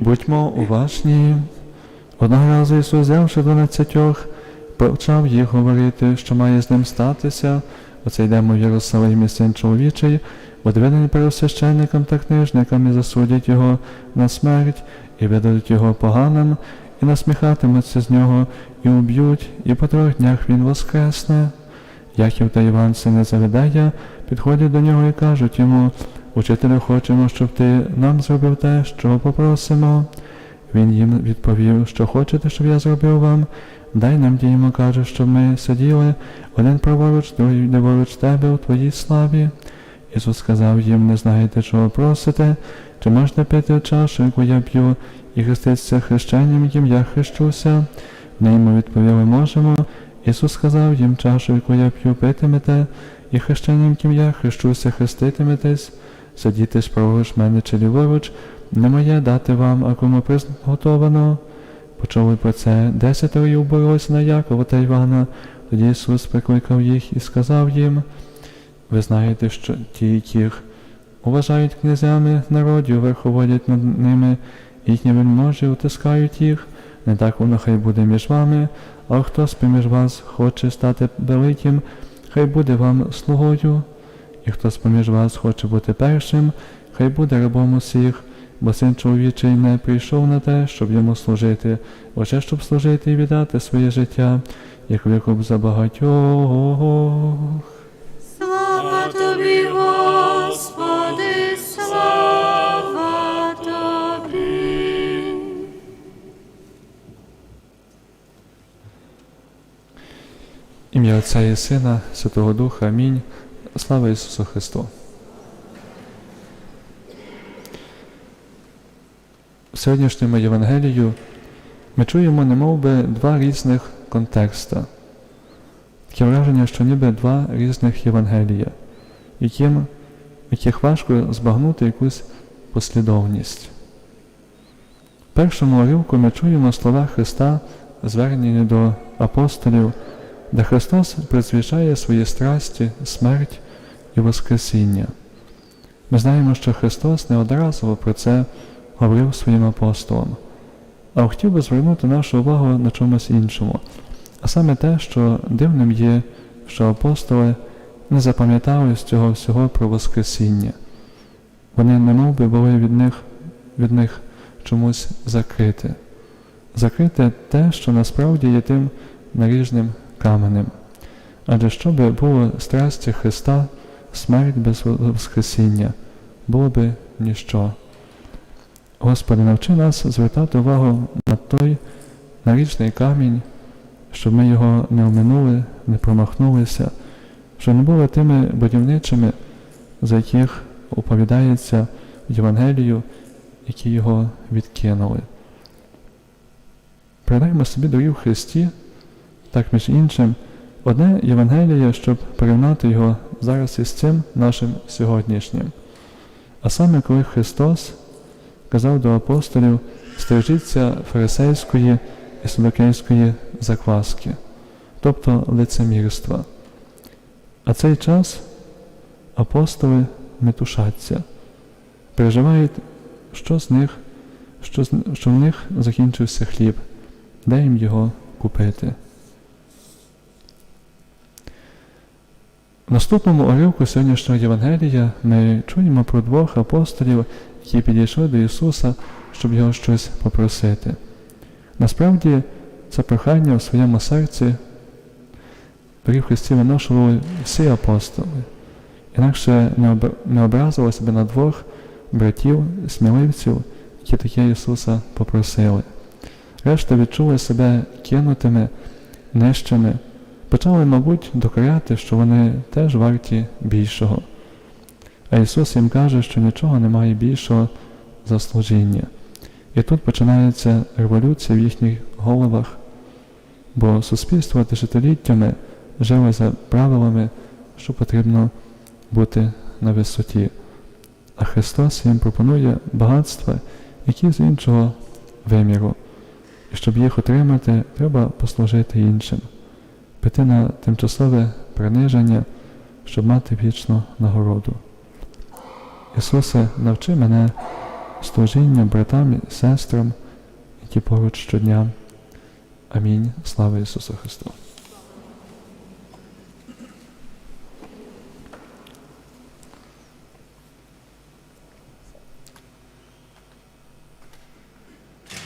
Будьмо уважні. Одного разу Ісус, взявши дванадцятьох, почав їх говорити, що має з ним статися. Оце йдемо в Єрусалимі син чоловічий, одведені первосвященникам та книжникам і засудять його на смерть, і видадуть його поганим, і насміхатимуться з нього, і уб'ють, і по трьох днях він воскресне. Яків та Іван, сини Заведея, підходять до нього і кажуть йому, Учителю, хочемо, щоб ти нам зробив те, що попросимо. Він їм відповів, що хочете, щоб я зробив вам. Дай нам діємо, каже, щоб ми сиділи, один праворуч, другий ліворуч тебе у твоїй славі. Ісус сказав їм, не знаєте, чого просите, чи можете пити чашу, яку я п'ю, і хреститися хрещенням, яким я хрещуся? Вони йому відповіли, можемо. Ісус сказав їм чашу, яку я п'ю, питимете, і хрещенням, яким я хрещуся, хреститиметесь, сидіти ж мене чи ліворуч, не моє дати вам, а кому приготовано. Почули про це десятеро і уборолися на Якова та Івана. Тоді Ісус прикликав їх і сказав їм, ви знаєте, що ті, яких уважають князями народів, верховодять над ними, їхні вельможі утискають їх, не так воно хай буде між вами, а хто з поміж вас хоче стати великим, хай буде вам слугою, і хто з поміж вас хоче бути першим, хай буде рабом усіх, бо син чоловічий не прийшов на те, щоб йому служити, лише щоб служити і віддати своє життя, як викуп за багатьох. Слава тобі, Господи, слава тобі. Ім'я Отця і Сина, Святого Духа. Амінь. Слава Ісусу Христу. В сьогоднішньому Євангелію ми чуємо немов би два різних контекста. Таке враження, що ніби два різних Євангелія, яким, яких важко збагнути якусь послідовність. В першому уривку ми чуємо слова Христа, звернені до апостолів, де Христос призвічає свої страсті, смерть і Воскресіння. Ми знаємо, що Христос неодноразово про це говорив своїм апостолам, а хотів би звернути нашу увагу на чомусь іншому, а саме те, що дивним є, що апостоли не запам'ятали з цього всього про Воскресіння. Вони немов би були від них, від них чомусь закрите. Закрите те, що насправді є тим наріжним каменем. Адже що би було страсті Христа, смерть без Воскресіння, було би ніщо. Господи, навчи нас звертати увагу на той нарічний камінь, щоб ми його не оминули, не промахнулися, щоб не були тими будівничими, за яких оповідається Євангелію, які його відкинули. Придаймо собі дорів Христі, так між іншим, одне Євангеліє, щоб порівняти його зараз із цим нашим сьогоднішнім. А саме коли Христос казав до апостолів, стережіться фарисейської і садокейської закваски, тобто лицемірства. А цей час апостоли метушаться, переживають, що з них, що, що в них закінчився хліб, де їм його купити. В наступному уривку сьогоднішнього Євангелія ми чуємо про двох апостолів, які підійшли до Ісуса, щоб його щось попросити. Насправді, це прохання в своєму серці при Христі виношували всі апостоли, інакше не, об... не образили себе на двох братів, сміливців, які таке Ісуса попросили. Решта відчули себе кинутими, нищими, почали, мабуть, докоряти, що вони теж варті більшого. А Ісус їм каже, що нічого немає більшого за служіння. І тут починається революція в їхніх головах, бо суспільство тисячоліттями жило за правилами, що потрібно бути на висоті. А Христос їм пропонує багатства, які з іншого виміру. І щоб їх отримати, треба послужити іншим, піти на тимчасове приниження, щоб мати вічну нагороду. Ісусе, навчи мене служіння братам і сестрам, які поруч щодня. Амінь. Слава Ісусу Христу!